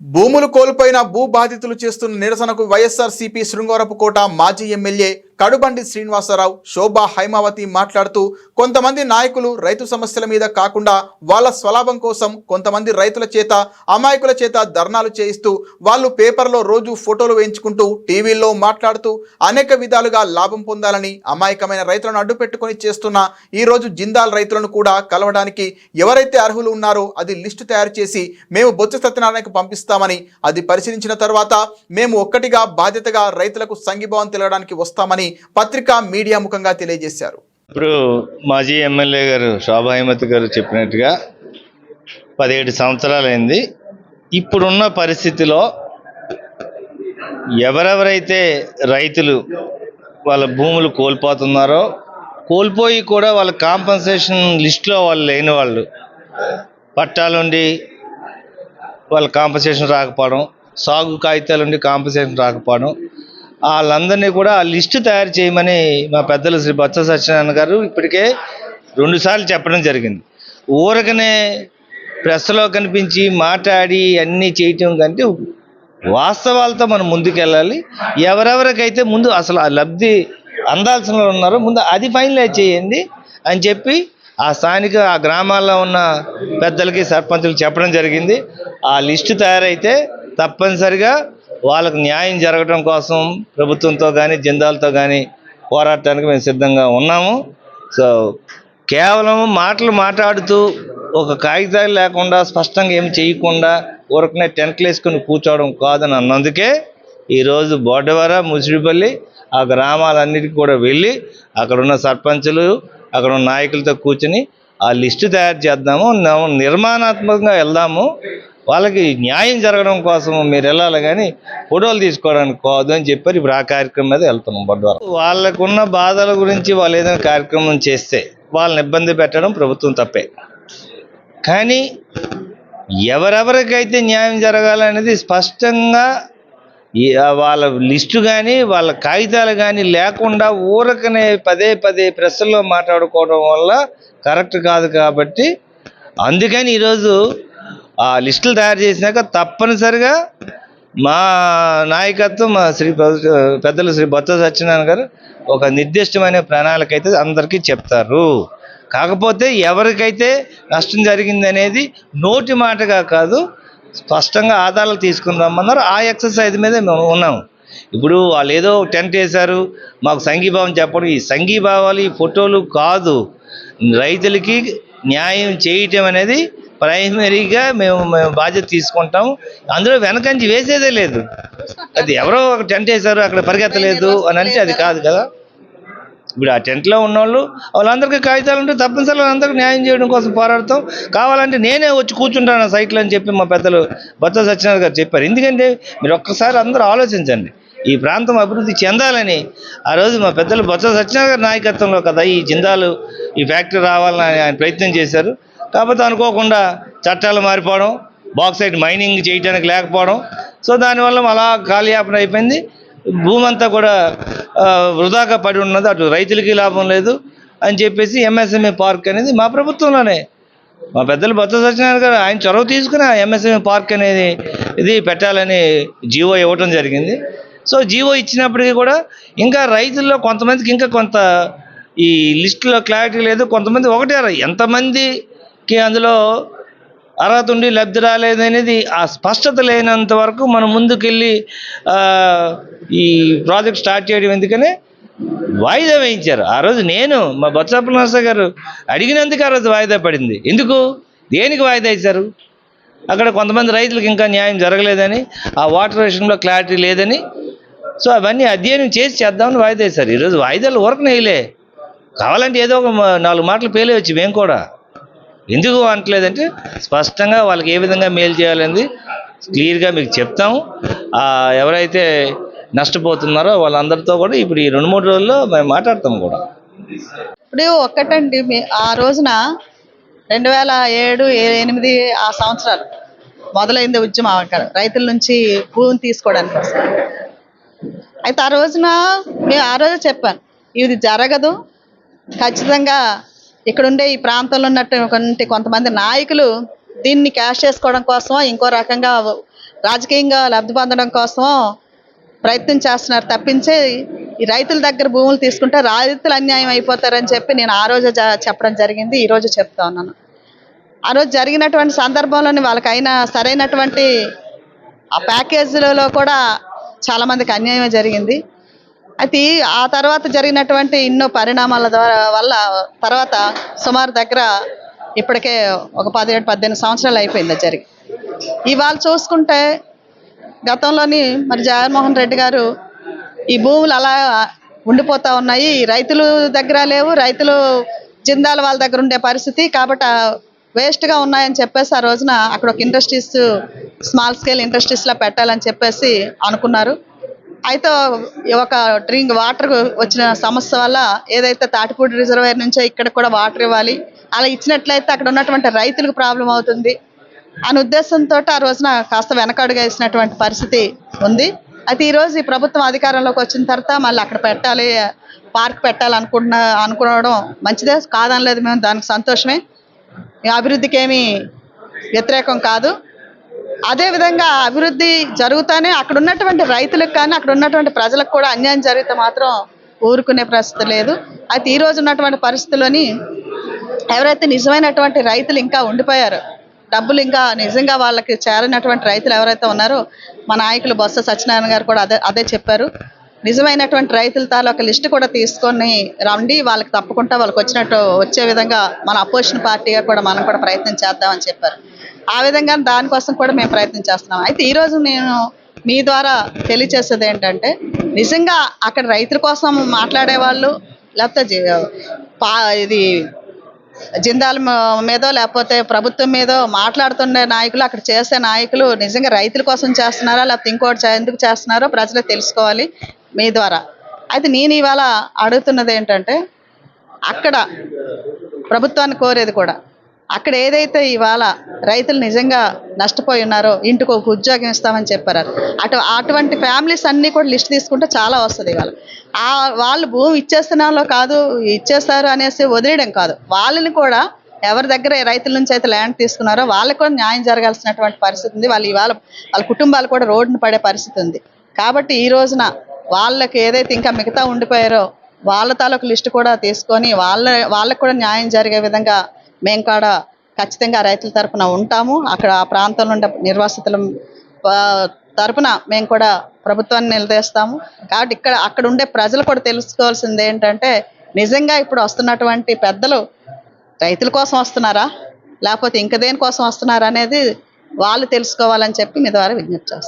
భూములు కోల్పోయిన భూ బాధితులు చేస్తున్న నిరసనకు వైఎస్ఆర్ సిపి శృంగారపుకోట మాజీ ఎమ్మెల్యే కడుబండి శ్రీనివాసరావు శోభా హైమావతి మాట్లాడుతూ కొంతమంది నాయకులు రైతు సమస్యల మీద కాకుండా వాళ్ళ స్వలాభం కోసం కొంతమంది రైతుల చేత అమాయకుల చేత ధర్నాలు చేయిస్తూ వాళ్ళు పేపర్లో రోజు ఫోటోలు వేయించుకుంటూ టీవీల్లో మాట్లాడుతూ అనేక విధాలుగా లాభం పొందాలని అమాయకమైన రైతులను అడ్డుపెట్టుకొని చేస్తున్న ఈ రోజు జిందాల్ రైతులను కూడా కలవడానికి ఎవరైతే అర్హులు ఉన్నారో అది లిస్టు తయారు చేసి మేము బొత్స సత్యనారాయణకు పంపిస్తామని అది పరిశీలించిన తర్వాత మేము ఒక్కటిగా బాధ్యతగా రైతులకు సంఘీభావం తెలవడానికి వస్తామని పత్రికా మీడియా ముఖంగా తెలియజేశారు. ఇప్పుడు మాజీ ఎమ్మెల్యే గారు శోభాహిమతి గారు చెప్పినట్టుగా పదిహేడు సంవత్సరాలైంది. ఇప్పుడున్న పరిస్థితిలో ఎవరెవరైతే రైతులు వాళ్ళ భూములు కోల్పోతున్నారో కోల్పోయి కూడా వాళ్ళ కాంపన్సేషన్ లిస్ట్లో వాళ్ళు లేని వాళ్ళు పట్టాలుండి వాళ్ళ కాంపన్సేషన్ రాకపోవడం సాగు కాగితాలుండి కాంపన్సేషన్ రాకపోవడం వాళ్ళందరినీ కూడా ఆ లిస్టు తయారు చేయమని మా పెద్దలు శ్రీ బొత్స సత్యనారాయణ గారు ఇప్పటికే రెండుసార్లు చెప్పడం జరిగింది. ఊరకనే ప్రెస్లో కనిపించి మాట్లాడి అన్నీ చేయటం కంటే వాస్తవాలతో మనం ముందుకెళ్ళాలి. ఎవరెవరికైతే ముందు అసలు ఆ లబ్ధి అందాల్సిన ఉన్నారో ముందు అది ఫైనలైజ్ చేయండి అని చెప్పి ఆ స్థానిక ఆ గ్రామాల్లో ఉన్న పెద్దలకి సర్పంచులకు చెప్పడం జరిగింది. ఆ లిస్టు తయారైతే తప్పనిసరిగా వాళ్ళకు న్యాయం జరగడం కోసం ప్రభుత్వంతో కానీ జిందాలతో కానీ పోరాడటానికి మేము సిద్ధంగా ఉన్నాము. సో కేవలం మాటలు మాట్లాడుతూ ఒక కాగితాలు లేకుండా స్పష్టంగా ఏం చేయకుండా ఊరకనే టెంట్లు వేసుకుని కూర్చోవడం కాదని అన్నందుకే ఈరోజు బోడవర ముసిడిపల్లి ఆ గ్రామాలన్నిటికీ కూడా వెళ్ళి అక్కడున్న సర్పంచులు అక్కడ ఉన్న నాయకులతో కూర్చుని ఆ లిస్టు తయారు చేద్దాము నిర్మాణాత్మకంగా వెళ్దాము. వాళ్ళకి న్యాయం జరగడం కోసం మీరు వెళ్ళాలి కానీ ఫోటోలు తీసుకోవడానికి కాదు అని చెప్పారు. ఇప్పుడు ఆ కార్యక్రమం మీద వెళ్తున్నాం బొడ్వారం వాళ్ళకున్న బాధల గురించి వాళ్ళు ఏదైనా కార్యక్రమం చేస్తే వాళ్ళని ఇబ్బంది పెట్టడం ప్రభుత్వం తప్పే. కానీ ఎవరెవరికైతే న్యాయం జరగాలనేది స్పష్టంగా వాళ్ళ లిస్టు కానీ వాళ్ళ కాగితాలు కానీ లేకుండా ఊరకనే పదే పదే ప్రెస్లో మాట్లాడుకోవడం వల్ల కరెక్ట్ కాదు కాబట్టి అందుకని ఈరోజు ఆ లిస్టులు తయారు చేసినాక తప్పనిసరిగా మా నాయకత్వం మా శ్రీ పెద్దలు శ్రీ బొత్స సత్యనారాయణ గారు ఒక నిర్దిష్టమైన ప్రణాళిక అయితే అందరికీ చెప్తారు. కాకపోతే ఎవరికైతే నష్టం జరిగింది అనేది నోటి మాటగా కాదు స్పష్టంగా ఆధారాలు తీసుకుని రమ్మన్నారు ఆ ఎక్సర్సైజ్ మీద మేము ఉన్నాము. ఇప్పుడు వాళ్ళు ఏదో టెంట్ వేశారు మాకు సంఘీభావం చెప్పడం ఈ సంఘీభావాలు ఈ ఫోటోలు కాదు. రైతులకి న్యాయం చేయటం అనేది ప్రైమరీగా మేము మేము బాధ్యత తీసుకుంటాం అందులో వెనకంచి వేసేదే లేదు. అది ఎవరో ఒక టెంట్ వేశారు అక్కడ పరిగెత్తలేదు అని అంటే అది కాదు కదా. ఇప్పుడు ఆ టెంట్లో ఉన్నోళ్ళు వాళ్ళందరికీ కాగితాలు ఉంటే తప్పనిసరిగా వాళ్ళందరికీ న్యాయం చేయడం కోసం పోరాడతాం. కావాలంటే నేనే వచ్చి కూర్చుంటాను సైట్లో అని చెప్పి మా పెద్దలు బొత్స సత్యనారాయణ గారు చెప్పారు. ఎందుకంటే మీరు ఒక్కసారి అందరూ ఆలోచించండి. ఈ ప్రాంతం అభివృద్ధి చెందాలని ఆ రోజు మా పెద్దలు బొత్స సత్యనారాయణ గారి నాయకత్వంలో కదా ఈ జిందాలు ఈ ఫ్యాక్టరీ రావాలని ఆయన ప్రయత్నం చేశారు. కాకపోతే అనుకోకుండా చట్టాలు మారిపోవడం బాక్సైట్ మైనింగ్ చేయడానికి లేకపోవడం. సో దానివల్ల అలా కాలయాపన అయిపోయింది. భూమి అంతా కూడా వృధాగా పడి ఉన్నది. అటు రైతులకి లాభం లేదు అని చెప్పేసి ఎంఎస్ఎంఏ పార్క్ అనేది మా ప్రభుత్వంలోనే. మా పెద్దలు బొత్స సత్యనారాయణ గారు ఆయన చొరవ తీసుకుని ఎంఎస్ఎంఏ పార్క్ అనేది ఇది పెట్టాలని జీవో ఇవ్వటం జరిగింది. సో జీవో ఇచ్చినప్పటికీ కూడా ఇంకా రైతుల్లో కొంతమందికి ఇంకా కొంత ఈ లిస్టులో క్లారిటీ లేదు. కొంతమంది ఒకటే రా- ఎంతమందికి అందులో అర్హత ఉండి లబ్ధి రాలేదనేది ఆ స్పష్టత లేనంత వరకు మనం ముందుకెళ్ళి ఈ ప్రాజెక్ట్ స్టార్ట్ చేయడం ఎందుకని వాయిదా వేయించారు. ఆ రోజు నేను మా బొత్సప్ప నరస గారు అడిగినందుకు ఆ రోజు వాయిదా పడింది. ఎందుకు? దేనికి వాయిదా ఇచ్చారు అక్కడ కొంతమంది రైతులకు ఇంకా న్యాయం జరగలేదని ఆ వాటర్ విషయంలో క్లారిటీ లేదని సో అవన్నీ అధ్యయనం చేసి చేద్దామని వాయిదా వేశారు. ఈరోజు వాయిదాలు ఊరకనే వేయలే. కావాలంటే ఏదో ఒక నాలుగు మాటలు పేలేయచ్చు మేము కూడా. ఎందుకు అనట్లేదంటే స్పష్టంగా వాళ్ళకి ఏ విధంగా మేలు చేయాలని క్లియర్గా మీకు చెప్తాము ఎవరైతే నష్టపోతున్నారో వాళ్ళందరితో కూడా ఇప్పుడు ఈ రెండు మూడు రోజుల్లో మేము మాట్లాడతాం కూడా. ఇప్పుడు ఒక్కటండి మీ- ఆ రోజున రెండు వేల ఏడు ఎనిమిది ఆ సంవత్సరాలు మొదలైంది ఉద్యమం అక్కడ. రైతుల నుంచి భూమిని తీసుకోవడానికి కోసం అయితే ఆ రోజున మేము ఆ రోజే చెప్పాను ఇది జరగదు. ఖచ్చితంగా ఇక్కడ ఉండే ఈ ప్రాంతంలో ఉన్నటువంటి కొంతమంది నాయకులు దీన్ని క్యాష్ చేసుకోవడం కోసం ఇంకో రకంగా రాజకీయంగా లబ్ధి పొందడం కోసం ప్రయత్నం చేస్తున్నారు. తప్పించి ఈ రైతుల దగ్గర భూములు తీసుకుంటే రైతులు అన్యాయం అయిపోతారని చెప్పి నేను ఆ రోజు చెప్పడం జరిగింది. ఈ రోజు చెప్తా ఉన్నాను. ఆ రోజు జరిగినటువంటి సందర్భంలోని వాళ్ళకైనా సరైనటువంటి ఆ ప్యాకేజీలలో కూడా చాలా మందికి అన్యాయం జరిగింది. అయితే ఆ తర్వాత జరిగినటువంటి ఎన్నో పరిణామాల ద్వారా వల్ల తర్వాత సుమారు దగ్గర ఇప్పటికే ఒక పదిహేడు పద్దెనిమిది సంవత్సరాలు అయిపోయింది జరిగి. ఇవాళ చూసుకుంటే గతంలోని మరి జగన్మోహన్ రెడ్డి గారు ఈ భూములు అలా ఉండిపోతూ ఉన్నాయి. రైతులు దగ్గర లేవు రైతులు జిందాల వాళ్ళ దగ్గర ఉండే పరిస్థితి కాబట్టి వేస్ట్గా ఉన్నాయని చెప్పేసి ఆ రోజున అక్కడ ఒక ఇండస్ట్రీస్ స్మాల్ స్కేల్ ఇండస్ట్రీస్లో పెట్టాలని చెప్పేసి అనుకున్నారు. అయితే ఒక డ్రింక్ వాటర్ వచ్చిన సమస్య వల్ల ఏదైతే తాటిపూడి రిజర్వేర్ నుంచో ఇక్కడ కూడా వాటర్ ఇవ్వాలి అలా ఇచ్చినట్లయితే అక్కడ ఉన్నటువంటి రైతులకు ప్రాబ్లం అవుతుంది అనే ఉద్దేశంతో ఆ రోజున కాస్త వెనకడుగు ఇచ్చినటువంటి పరిస్థితి ఉంది. అయితే ఈరోజు ఈ ప్రభుత్వం అధికారంలోకి వచ్చిన తర్వాత మళ్ళీ అక్కడ పెట్టాలి పార్క్ పెట్టాలనుకుంటున్నా అనుకోవడం మంచిదే కాదనలేదు మేము దానికి సంతోషమే. అభివృద్ధికి ఏమీ వ్యతిరేకం కాదు. అదే విధంగా అభివృద్ధి జరుగుతానే అక్కడ ఉన్నటువంటి రైతులకు కానీ అక్కడ ఉన్నటువంటి ప్రజలకు కూడా అన్యాయం జరిగితే మాత్రం ఊరుకునే పరిస్థితి లేదు. అయితే ఈ రోజు ఉన్నటువంటి పరిస్థితుల్లోని ఎవరైతే నిజమైనటువంటి రైతులు ఇంకా ఉండిపోయారు డబ్బులు ఇంకా నిజంగా వాళ్ళకి చేరినటువంటి రైతులు ఎవరైతే ఉన్నారో మా నాయకులు బొత్స సత్యనారాయణ గారు కూడా అదే అదే చెప్పారు. నిజమైనటువంటి రైతుల తాలూకా లిస్టు కూడా తీసుకొని రండి. వాళ్ళకి తప్పకుండా వాళ్ళకి వచ్చినట్టు వచ్చే విధంగా మన అపోజిషన్ పార్టీగా కూడా మనం కూడా ప్రయత్నం చేద్దామని చెప్పారు. ఆ విధంగా దానికోసం కూడా మేము ప్రయత్నం చేస్తున్నాం. అయితే ఈ రోజు నేను మీ ద్వారా తెలియచేసేది ఏంటంటే నిజంగా అక్కడ రైతుల కోసం మాట్లాడే వాళ్ళు లేకపోతే పా ఇది జిందాల్ మీదో లేకపోతే ప్రభుత్వం మీదో మాట్లాడుతుండే నాయకులు అక్కడ చేసే నాయకులు నిజంగా రైతుల కోసం చేస్తున్నారా లేకపోతే ఇంకోటి ఎందుకు చేస్తున్నారో ప్రజలకు తెలుసుకోవాలి. మీ ద్వారా. అయితే నేను ఇవాళ అడుగుతున్నది ఏంటంటే అక్కడ ప్రభుత్వాన్ని కోరేది కూడా అక్కడ ఏదైతే ఇవాళ రైతులు నిజంగా నష్టపోయి ఉన్నారో ఇంటికి ఒక ఉద్యోగం ఇస్తామని చెప్పారు అటు అటువంటి ఫ్యామిలీస్ అన్నీ కూడా లిస్ట్ తీసుకుంటే చాలా వస్తుంది ఇవాళ. ఆ వాళ్ళు భూమి ఇచ్చేస్తున్నాలో కాదు ఇచ్చేస్తారు అనేసి వదిలేయడం కాదు. వాళ్ళని కూడా ఎవరి దగ్గర రైతుల నుంచి అయితే ల్యాండ్ తీసుకున్నారో వాళ్ళకి కూడా న్యాయం జరగాల్సినటువంటి పరిస్థితి ఉంది. వాళ్ళు ఇవాళ వాళ్ళ కుటుంబాలు కూడా రోడ్డున పడే పరిస్థితి ఉంది. కాబట్టి ఈ రోజున వాళ్ళకి ఏదైతే ఇంకా మిగతా ఉండిపోయారో వాళ్ళ తాలూకు లిస్ట్ కూడా తీసుకొని వాళ్ళ వాళ్ళకి కూడా న్యాయం జరిగే విధంగా మేము కూడా ఖచ్చితంగా రైతుల తరఫున ఉంటాము. అక్కడ ఆ ప్రాంతంలో ఉండే నిర్వాసితుల తరఫున తరపున మేము కూడా ప్రభుత్వాన్ని నిలదీస్తాము. కాబట్టి ఇక్కడ అక్కడ ఉండే ప్రజలు కూడా తెలుసుకోవాల్సింది ఏంటంటే నిజంగా ఇప్పుడు వస్తున్నటువంటి పెద్దలు రైతుల కోసం వస్తున్నారా? లేకపోతే ఇంక దేనికోసం వస్తున్నారా అనేది వాళ్ళు తెలుసుకోవాలని చెప్పి మీ ద్వారా విజ్ఞప్తి చేస్తాను